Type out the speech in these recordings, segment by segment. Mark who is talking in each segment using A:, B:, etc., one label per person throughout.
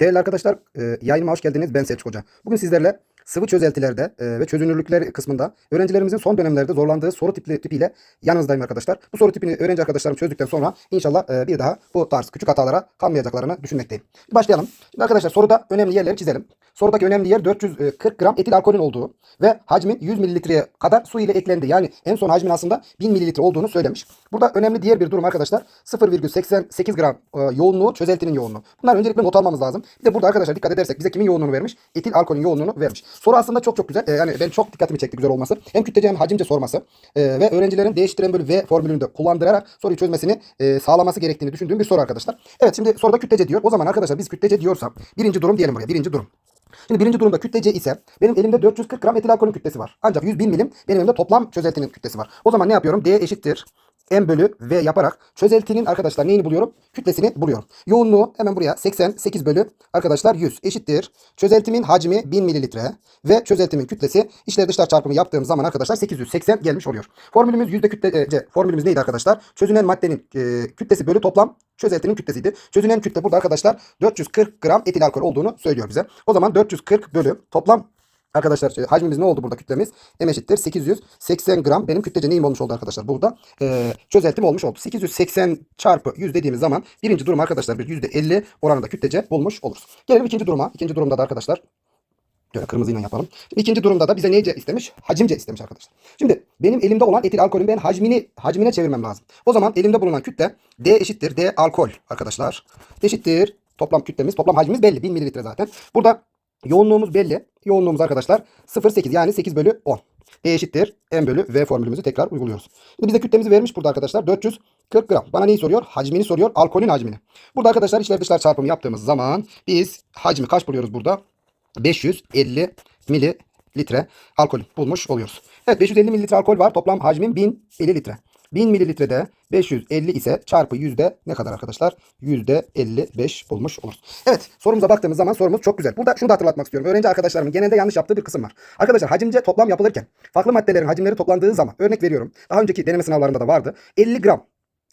A: Değerli arkadaşlar, e, yayınıma hoş geldiniz. Ben Selçuk Hoca. Bugün sizlerle sıvı çözeltilerde e, ve çözünürlükler kısmında öğrencilerimizin son dönemlerde zorlandığı soru tipi, tipiyle yanınızdayım arkadaşlar. Bu soru tipini öğrenci arkadaşlarım çözdükten sonra inşallah e, bir daha bu tarz küçük hatalara kalmayacaklarını düşünmekteyim. Başlayalım. Şimdi arkadaşlar soruda önemli yerleri çizelim. Sorudaki önemli yer 440 gram etil alkolün olduğu ve hacmin 100 mililitreye kadar su ile eklendi. Yani en son hacmin aslında 1000 mililitre olduğunu söylemiş. Burada önemli diğer bir durum arkadaşlar 0,88 gram e, yoğunluğu çözeltinin yoğunluğu. Bunlar öncelikle not almamız lazım. Bir de burada arkadaşlar dikkat edersek bize kimin yoğunluğunu vermiş? Etil alkolün yoğunluğunu vermiş. Soru aslında çok çok güzel. E, yani ben çok dikkatimi çekti güzel olması. Hem kütlece hem hacimce sorması e, ve öğrencilerin değiştiren bölü V formülünü de kullandırarak soruyu çözmesini sağlaması gerektiğini düşündüğüm bir soru arkadaşlar. Evet şimdi soruda kütlece diyor. O zaman arkadaşlar biz kütlece diyorsam birinci durum diyelim buraya. Birinci durum. Şimdi birinci durumda kütlece ise benim elimde 440 gram etil alkolün kütlesi var. Ancak 100 bin milim benim elimde toplam çözeltinin kütlesi var. O zaman ne yapıyorum? D eşittir M bölü V yaparak çözeltinin arkadaşlar neyini buluyorum? Kütlesini buluyorum. Yoğunluğu hemen buraya 88 bölü arkadaşlar 100 eşittir. Çözeltimin hacmi 1000 mililitre ve çözeltimin kütlesi içler dışlar çarpımı yaptığım zaman arkadaşlar 880 gelmiş oluyor. Formülümüz yüzde kütlece formülümüz neydi arkadaşlar? Çözünen maddenin e, kütlesi bölü toplam çözeltinin kütlesiydi. Çözünen kütle burada arkadaşlar 440 gram etil alkol olduğunu söylüyor bize. O zaman 440 bölü toplam Arkadaşlar şey, hacmimiz ne oldu burada kütlemiz? M eşittir 880 gram benim kütlece neyim olmuş oldu arkadaşlar? Burada e, çözeltim olmuş oldu. 880 çarpı 100 dediğimiz zaman birinci durum arkadaşlar bir %50 oranında kütlece bulmuş oluruz. Gelelim ikinci duruma. İkinci durumda da arkadaşlar Şöyle kırmızıyla yapalım. İkinci durumda da bize neyce istemiş? Hacimce istemiş arkadaşlar. Şimdi benim elimde olan etil alkolün ben hacmini hacmine çevirmem lazım. O zaman elimde bulunan kütle D eşittir D alkol arkadaşlar. Eşittir toplam kütlemiz, toplam hacmimiz belli. 1000 mililitre zaten. Burada yoğunluğumuz belli. Yoğunluğumuz arkadaşlar 0,8 yani 8 bölü 10. D eşittir M bölü V formülümüzü tekrar uyguluyoruz. Şimdi bize kütlemizi vermiş burada arkadaşlar 440 gram. Bana neyi soruyor? Hacmini soruyor. Alkolün hacmini. Burada arkadaşlar içler dışlar çarpımı yaptığımız zaman biz hacmi kaç buluyoruz burada? 550 mililitre alkol bulmuş oluyoruz. Evet 550 mililitre alkol var. Toplam hacmin 1000 mililitre. 1000 mililitrede 550 ise çarpı yüzde ne kadar arkadaşlar? Yüzde 55 bulmuş oluruz. Evet sorumuza baktığımız zaman sorumuz çok güzel. Burada şunu da hatırlatmak istiyorum. Öğrenci arkadaşlarımın genelde yanlış yaptığı bir kısım var. Arkadaşlar hacimce toplam yapılırken farklı maddelerin hacimleri toplandığı zaman örnek veriyorum. Daha önceki deneme sınavlarında da vardı. 50 gram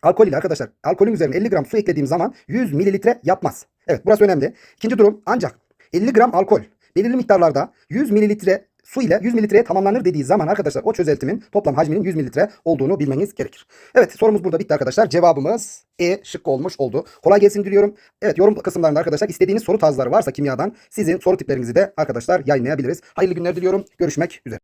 A: alkol ile arkadaşlar alkolün üzerine 50 gram su eklediğim zaman 100 mililitre yapmaz. Evet burası önemli. İkinci durum ancak 50 gram alkol belirli miktarlarda 100 mililitre su ile 100 mililitreye tamamlanır dediği zaman arkadaşlar o çözeltimin toplam hacminin 100 mililitre olduğunu bilmeniz gerekir. Evet sorumuz burada bitti arkadaşlar. Cevabımız E şıkkı olmuş oldu. Kolay gelsin diliyorum. Evet yorum kısımlarında arkadaşlar istediğiniz soru tarzları varsa kimyadan sizin soru tiplerinizi de arkadaşlar yayınlayabiliriz. Hayırlı günler diliyorum. Görüşmek üzere.